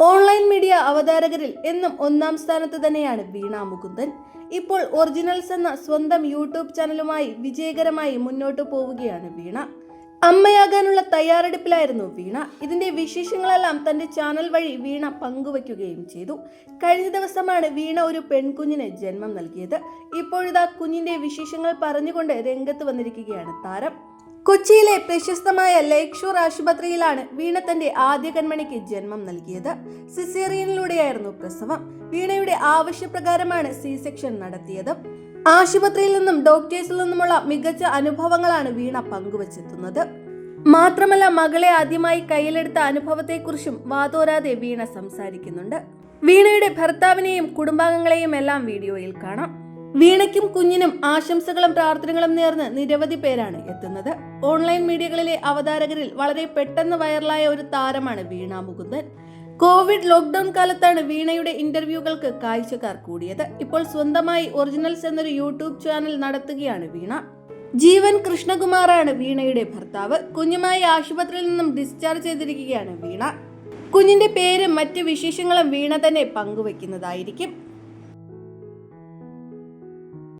Online media അവതാരകരിൽ എന്നും ഒന്നാം സ്ഥാനത്ത് തന്നെയാണ് വീണ മുകുന്ദൻ. ഇപ്പോൾ ഒറിജിനൽസ് എന്ന സ്വന്തം യൂട്യൂബ് ചാനലുമായി വിജയകരമായി മുന്നോട്ടു പോവുകയാണ് വീണ. അമ്മയാകാനുള്ള തയ്യാറെടുപ്പിലായിരുന്നു വീണ. ഇതിന്റെ വിശേഷങ്ങളെല്ലാം തന്റെ ചാനൽ വഴി വീണ പങ്കുവയ്ക്കുകയും ചെയ്തു. കഴിഞ്ഞ ദിവസമാണ് വീണ ഒരു പെൺകുഞ്ഞിന് ജന്മം നൽകിയത്. ഇപ്പോഴിതാ കുഞ്ഞിന്റെ വിശേഷങ്ങൾ പറഞ്ഞുകൊണ്ട് രംഗത്ത് വന്നിരിക്കുകയാണ് താരം. കൊച്ചിയിലെ പ്രശസ്തമായ ലേക്ക് ആശുപത്രിയിലാണ് വീണ തന്റെ ആദ്യ കൺമണിക്ക് ജന്മം നൽകിയത്. സിസേറിയനിലൂടെയായിരുന്നു പ്രസവം. വീണയുടെ ആവശ്യപ്രകാരമാണ് സി സെക്ഷൻ നടത്തിയത്. ആശുപത്രിയിൽ നിന്നും ഡോക്ടേഴ്സിൽ നിന്നുമുള്ള മികച്ച അനുഭവങ്ങളാണ് വീണ പങ്കുവച്ചെത്തുന്നത്. മാത്രമല്ല മകളെ ആദ്യമായി കയ്യിലെടുത്ത അനുഭവത്തെക്കുറിച്ചും വാതോരാതെ വീണ സംസാരിക്കുന്നുണ്ട്. വീണയുടെ ഭർത്താവിനെയും കുടുംബാംഗങ്ങളെയും എല്ലാം വീഡിയോയിൽ കാണാം. വീണയ്ക്കും കുഞ്ഞിനും ആശംസകളും പ്രാർത്ഥനകളും നേർന്ന് നിരവധി പേരാണ് എത്തുന്നത്. ഓൺലൈൻ മീഡിയകളിലെ അവതാരകരിൽ വളരെ പെട്ടെന്ന് വൈറലായ ഒരു താരമാണ് വീണ മുകുന്ദൻ. കോവിഡ് ലോക്ക്ഡൌൺ കാലത്താണ് വീണയുടെ ഇന്റർവ്യൂകൾക്ക് കാഴ്ചക്കാർ കൂടിയത്. ഇപ്പോൾ സ്വന്തമായി ഒറിജിനൽസ് എന്നൊരു യൂട്യൂബ് ചാനൽ നടത്തുകയാണ് വീണ. ജീവൻ കൃഷ്ണകുമാറാണ് വീണയുടെ ഭർത്താവ്. കുഞ്ഞുമായി ആശുപത്രിയിൽ നിന്നും ഡിസ്ചാർജ് ചെയ്തിരിക്കുകയാണ് വീണ. കുഞ്ഞിന്റെ പേരും മറ്റ് വിശേഷങ്ങളും വീണ തന്നെ പങ്കുവെക്കുന്നതായിരിക്കും